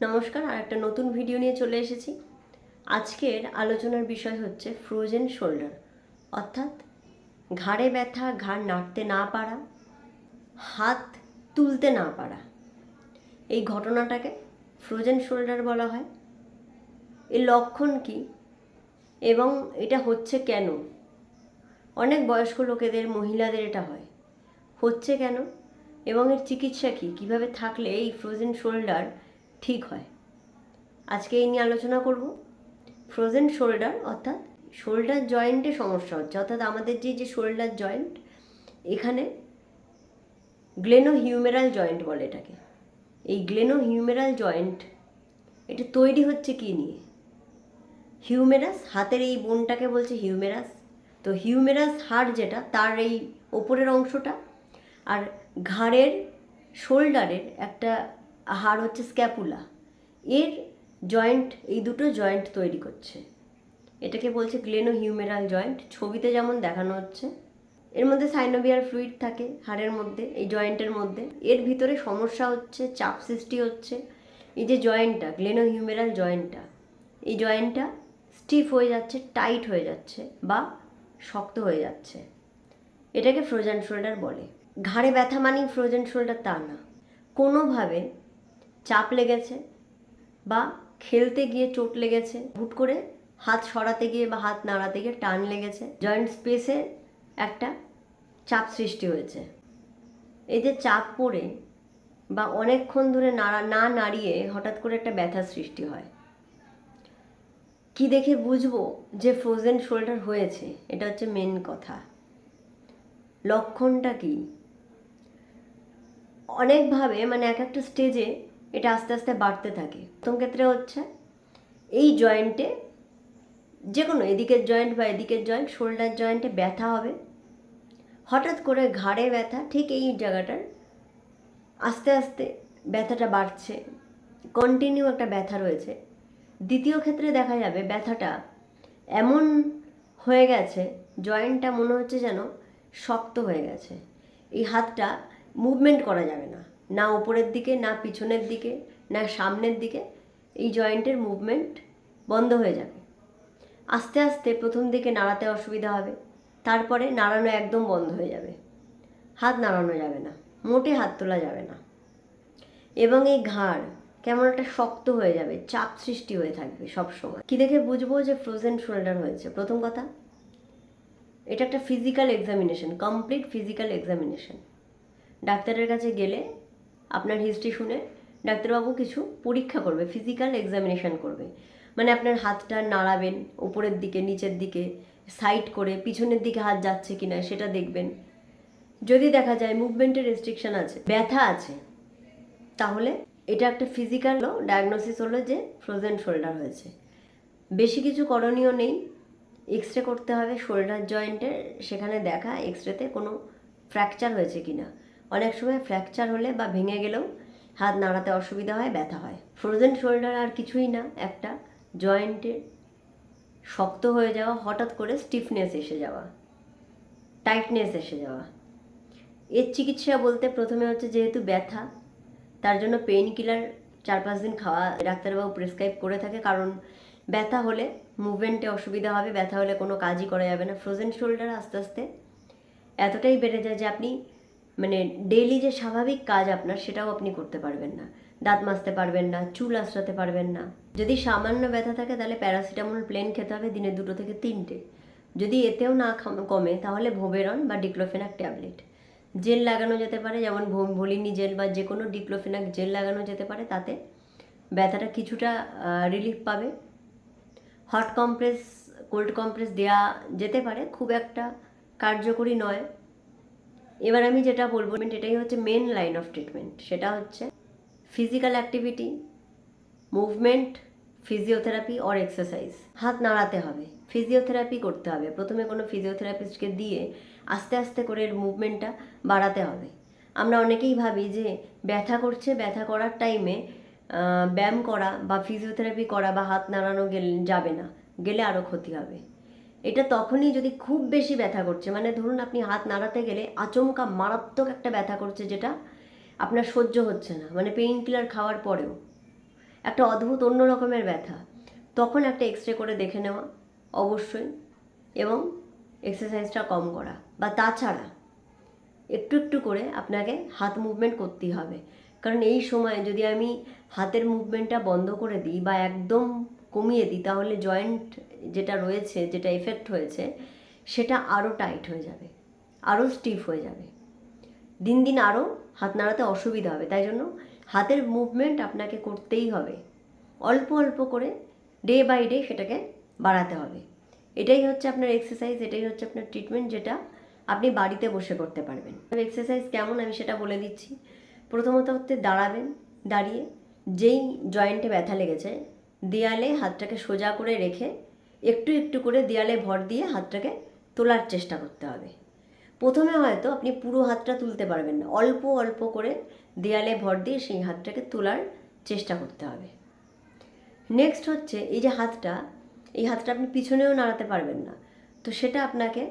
নমস্কার, আর একটা নতুন ভিডিও নিয়ে চলে এসেছি। আজকের আলোচনার বিষয় হচ্ছে ফ্রোজেন শোল্ডার অর্থাৎ ঘাড়ে ব্যথা, ঘাড় নাড়তে না পারা, হাত তুলতে না পারা। এই ঘটনাটাকে ফ্রোজেন শোল্ডার বলা হয়। এর লক্ষণ কি এবং এটা হচ্ছে কেন? অনেক বয়স্ক লোকেদের, মহিলাদের এটা হয়। হচ্ছে কেন এবং এর চিকিৎসা কী? কীভাবে থাকলে এই ফ্রোজেন শোল্ডার ঠিক হয়। আজকে এই নিয়ে আলোচনা করব। ফ্রোজেন শোল্ডার অর্থাৎ শোল্ডার জয়েন্টে সমস্যা হচ্ছে। অর্থাৎ আমাদের যে যে শোল্ডার জয়েন্ট এখানে গ্লেনো হিউমেরাল জয়েন্ট বলে এটাকে। এই গ্লেনো হিউমেরাল জয়েন্ট এটা তৈরি হচ্ছে কি নিয়ে? হিউমেরাস হাতের এই বোনটাকে বলছে হিউমেরাস তো হিউমেরাস হাড় যেটা, তার এই ওপরের অংশটা, আর ঘাড়ের শোল্ডারের একটা হাড় হচ্ছে স্ক্যাপুলা এর জয়েন্ট এই দুটো জয়েন্ট তৈরি করছে। এটাকে বলছে গ্লেনো হিউমেরাল জয়েন্ট ছবিতে যেমন দেখানো হচ্ছে, এর মধ্যে সাইনোভিয়ার ফ্লুইড থাকে হাড়ের মধ্যে, এই জয়েন্টের মধ্যে। এর ভিতরে সমস্যা হচ্ছে, চাপ সৃষ্টি হচ্ছে। এই যে জয়েন্টটা গ্লেনো হিউমেরাল জয়েন্টটা এই জয়েন্টটা স্টিফ হয়ে যাচ্ছে টাইট হয়ে যাচ্ছে বা শক্ত হয়ে যাচ্ছে। এটাকে ফ্রোজেন শোল্ডার বলে। ঘাড়ে ব্যথা মানেই ফ্রোজেন শোল্ডার তা না। কোনোভাবে চাপ লেগেছে বা খেলতে গিয়ে চোট লেগেছে, হুট করে হাত সরাতে গিয়ে বা হাত নাড়াতে গিয়ে টান লেগেছে, জয়েন্ট স্পেসে একটা চাপ সৃষ্টি হয়েছে। এই যে চাপ পড়ে বা অনেকক্ষণ ধরে নাড়া, না নাড়িয়ে হঠাৎ করে একটা ব্যথা সৃষ্টি হয়, কি দেখে বুঝব যে ফ্রোজেন শোল্ডার হয়েছে? এটা হচ্ছে মেন কথা। লক্ষণটা কি? অনেকভাবে মানে এক একটা স্টেজে এটা আস্তে আস্তে বাড়তে থাকে। প্রথম ক্ষেত্রে হচ্ছে, এই জয়েন্টে যে কোনো এদিকের জয়েন্ট বা এদিকের জয়েন্ট শোল্ডার জয়েন্টে ব্যথা হবে। হঠাৎ করে ঘাড়ে ব্যথা, ঠিক এই জায়গাটার আস্তে আস্তে ব্যথাটা বাড়ছে। কন্টিনিউ একটা ব্যথা রয়েছে। দ্বিতীয় ক্ষেত্রে দেখা যাবে ব্যথাটা এমন হয়ে গেছে জয়েন্টটা মনে হচ্ছে যেন শক্ত হয়ে গেছে। এই হাতটা মুভমেন্ট করা যাবে না। না উপরের দিকে, না পিছনের দিকে, না সামনের দিকে, এই জয়েন্টের মুভমেন্ট বন্ধ হয়ে যাবে। আস্তে আস্তে প্রথম দিকে নাড়াতে অসুবিধা হবে, তারপরে নাড়ানো একদম বন্ধ হয়ে যাবে। হাত নাড়ানো যাবে না, মোটে হাত তোলা যাবে না। এবং এই ঘাড় কেমন একটা শক্ত হয়ে যাবে, চাপ সৃষ্টি হয়ে থাকবে সব সময়। কি দেখে বুঝব যে ফ্রোজেন শোল্ডার হয়েছে? প্রথম কথা, এটা একটা physical examination complete physical examination ডাক্তারের কাছে গেলে আপনার হিস্ট্রি শুনে ডাক্তারবাবু কিছু পরীক্ষা করবে ফিজিক্যাল এক্সামিনেশন করবে। মানে আপনার হাতটা নাড়াবেন, উপরের দিকে, নিচের দিকে সাইড করে পিছনের দিকে হাত যাচ্ছে কি না সেটা দেখবেন। যদি দেখা যায় মুভমেন্টের রেস্ট্রিকশন আছে, ব্যথা আছে, তাহলে এটা একটা ফিজিক্যাল ডায়াগনোসিস হলো যে ফ্রোজেন শোল্ডার হয়েছে। বেশি কিছু করণীয় নেই এক্স রে করতে হবে শোল্ডার জয়েন্টের সেখানে দেখা এক্স রেতে কোনো ফ্র্যাকচার হয়েছে কি না অনেক সময় ফ্র্যাকচার হলে বা ভেঙে গেলেও হাত নাড়াতে অসুবিধা হয়, ব্যথা হয়। ফ্রোজেন শোল্ডার আর কিছুই না, একটা জয়েন্টের শক্ত হয়ে যাওয়া, হঠাৎ করে স্টিফনেস এসে যাওয়া টাইটনেস এসে যাওয়া। এর চিকিৎসা বলতে প্রথমে হচ্ছে যেহেতু ব্যথা, তার জন্য পেইন কিলার চার পাঁচ দিন খাওয়া, ডাক্তারবাবু প্রেসক্রাইব করে থাকে, কারণ ব্যথা হলে মুভমেন্টে অসুবিধা হবে, ব্যথা হলে কোনো কাজই করা যাবে না। ফ্রোজেন শোল্ডার আস্তে আস্তে এতটাই বেড়ে যায় যে আপনি মানে ডেলি যে স্বাভাবিক কাজ আপনার, সেটাও আপনি করতে পারবেন না। দাঁত মাজতে পারবেন না, চুল আঁচড়াতে পারবেন না। যদি সামান্য ব্যথা থাকে, তাহলে প্যারাসিটামল প্লেন খেতে হবে দিনে দুটো থেকে তিনটে। যদি এতেও না কমে, তাহলে ভোবেরন বা ডিক্লোফেনাক ট্যাবলেট জেল লাগানো যেতে পারে, যেমন ভলিনি জেল বা যে কোনো ডিক্লোফেনাক জেল লাগানো যেতে পারে, তাতে ব্যথাটা কিছুটা রিলিফ পাবে। হট কম্প্রেস কোল্ড কম্প্রেস দেওয়া যেতে পারে, খুব একটা কার্যকরী নয়। এবার আমি যেটা বলব এটাই হচ্ছে মেন লাইন অফ ট্রিটমেন্ট সেটা হচ্ছে physical activity movement physiotherapy or exercise হাত নাড়াতে হবে ফিজিওথেরাপি করতে হবে। প্রথমে কোনো ফিজিওথেরাপিস্টকে দিয়ে আস্তে আস্তে করে এর মুভমেন্টটা বাড়াতে হবে। আমরা অনেকেই ভাবি যে ব্যথা করছে, ব্যথা করার টাইমে ব্যায়াম করা বা ফিজিওথেরাপি করা বা হাত নাড়ানো গেলে যাবে না, গেলে আরও ক্ষতি হবে। এটা তখনই যদি খুব বেশি ব্যথা করছে মানে ধরুন আপনি হাত নাড়াতে গেলে আচমকা মারাত্মক একটা ব্যথা করছে যেটা আপনার সহ্য হচ্ছে না মানে পেইন কিলার খাওয়ার পরেও। একটা অদ্ভুত অন্য রকমের ব্যথা। তখন একটা এক্স রে করে দেখে নেওয়া, অবশ্যই। এবং এক্সারসাইজটা কম করা। বা তাছাড়া একটু একটু করে আপনাকে হাত মুভমেন্ট করতেই হবে। কারণ এই সময় যদি আমি হাতের মুভমেন্টটা বন্ধ করে দিই বা একদম কমিয়ে দিই, তাহলে জয়েন্ট যেটা রয়েছে, যেটা এফেক্ট হয়েছে, সেটা আরও টাইট হয়ে যাবে আরও স্টিফ হয়ে যাবে। দিন দিন আরও হাত নাড়াতে অসুবিধা হবে, তাই জন্য হাতের মুভমেন্ট আপনাকে করতেই হবে। অল্প অল্প করে ডে বাই ডে সেটাকে বাড়াতে হবে। এটাই হচ্ছে আপনার এক্সারসাইজ এটাই হচ্ছে আপনার ট্রিটমেন্ট যেটা আপনি বাড়িতে বসে করতে পারবেন। এক্সারসাইজ কেমন আমি সেটা বলে দিচ্ছি। প্রথমত হচ্ছে দাঁড়াবেন, দাঁড়িয়ে, যেই জয়েন্টে ব্যথা লেগেছে দেয়ালে হাতটাকে সোজা করে রেখে একটু একটু করে দেয়ালে ভর দিয়ে হাতটাকে তোলার চেষ্টা করতে হবে। প্রথমে হয়তো আপনি পুরো হাতটা তুলতে পারবেন না। অল্প অল্প করে দেয়ালে ভর দিয়ে সেই হাতটাকে তোলার চেষ্টা করতে হবে। নেক্সট হচ্ছে এই যে হাতটা, এই হাতটা আপনি পিছনেও নাড়াতে পারবেন না। তো সেটা আপনাকে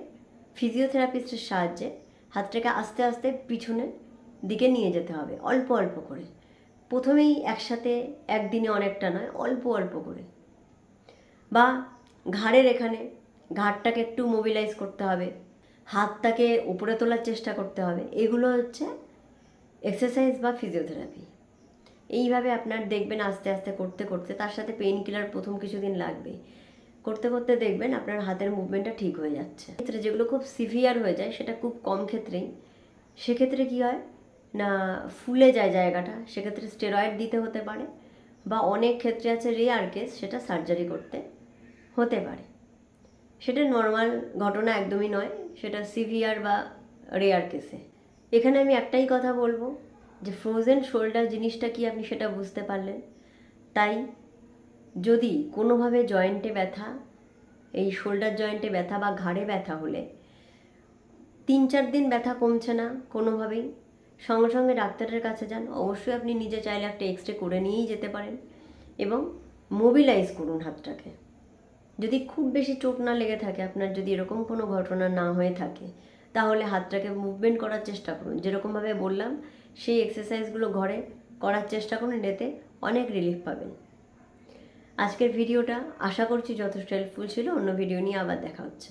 ফিজিওথেরাপিস্টের সাহায্যে হাতটাকে আস্তে আস্তে পিছনের দিকে নিয়ে যেতে হবে। অল্প অল্প করে। প্রথমেই একসাথে একদিনে অনেকটা নয়, অল্প অল্প করে। বা ঘাড়ের এখানে ঘাড়টাকে একটু মোবিলাইজ করতে হবে, হাতটাকে উপরে তোলার চেষ্টা করতে হবে। এগুলো হচ্ছে এক্সারসাইজ বা ফিজিওথেরাপি এইভাবে আপনার দেখবেন আস্তে আস্তে করতে করতে, তার সাথে পেইন কিলার প্রথম কিছুদিন লাগবে। করতে করতে দেখবেন আপনার হাতের মুভমেন্টটা ঠিক হয়ে যাচ্ছে। ক্ষেত্রে যেগুলো খুব সিভিয়ার হয়ে যায়, সেটা খুব কম ক্ষেত্রেই। সেক্ষেত্রে কী হয়? না ফুলে যায় জায়গাটা, সেক্ষেত্রে স্টেরয়েড দিতে হতে পারে বা অনেক ক্ষেত্রে আছে রেয়ার কেস সেটা সার্জারি করতে হতে পারে। সেটা নর্মাল ঘটনা একদমই নয়, সেটা সিভিয়ার বা রেয়ার কেসে এখানে আমি একটাই কথা বলব, যে ফ্রোজেন শোল্ডার জিনিসটা কি আপনি সেটা বুঝতে পারলেন? তাই যদি কোনোভাবে জয়েন্টে ব্যথা, এই শোল্ডার জয়েন্টে ব্যথা বা ঘাড়ে ব্যথা হলে, তিন চার দিন ব্যথা কমছে না কোনোভাবেই সঙ্গে সঙ্গে ডাক্তারের কাছে যান। অবশ্যই আপনি নিজে চাইলে একটা এক্স রে করে নিয়েই যেতে পারেন এবং মোবিলাইজ করুন হাতটাকে। যদি খুব বেশি চোট না লেগে থাকে, আপনার যদি এরকম কোনো ঘটনা না হয়ে থাকে, তাহলে হাতটাকে মুভমেন্ট করার চেষ্টা করুন। যেরকমভাবে বললাম, সেই এক্সারসাইজগুলো ঘরে করার চেষ্টা করুন, এতে অনেক রিলিফ পাবেন। আজকের ভিডিওটা আশা করছি যথেষ্ট হেল্পফুল ছিল। অন্য ভিডিও নিয়ে আবার দেখা হচ্ছে।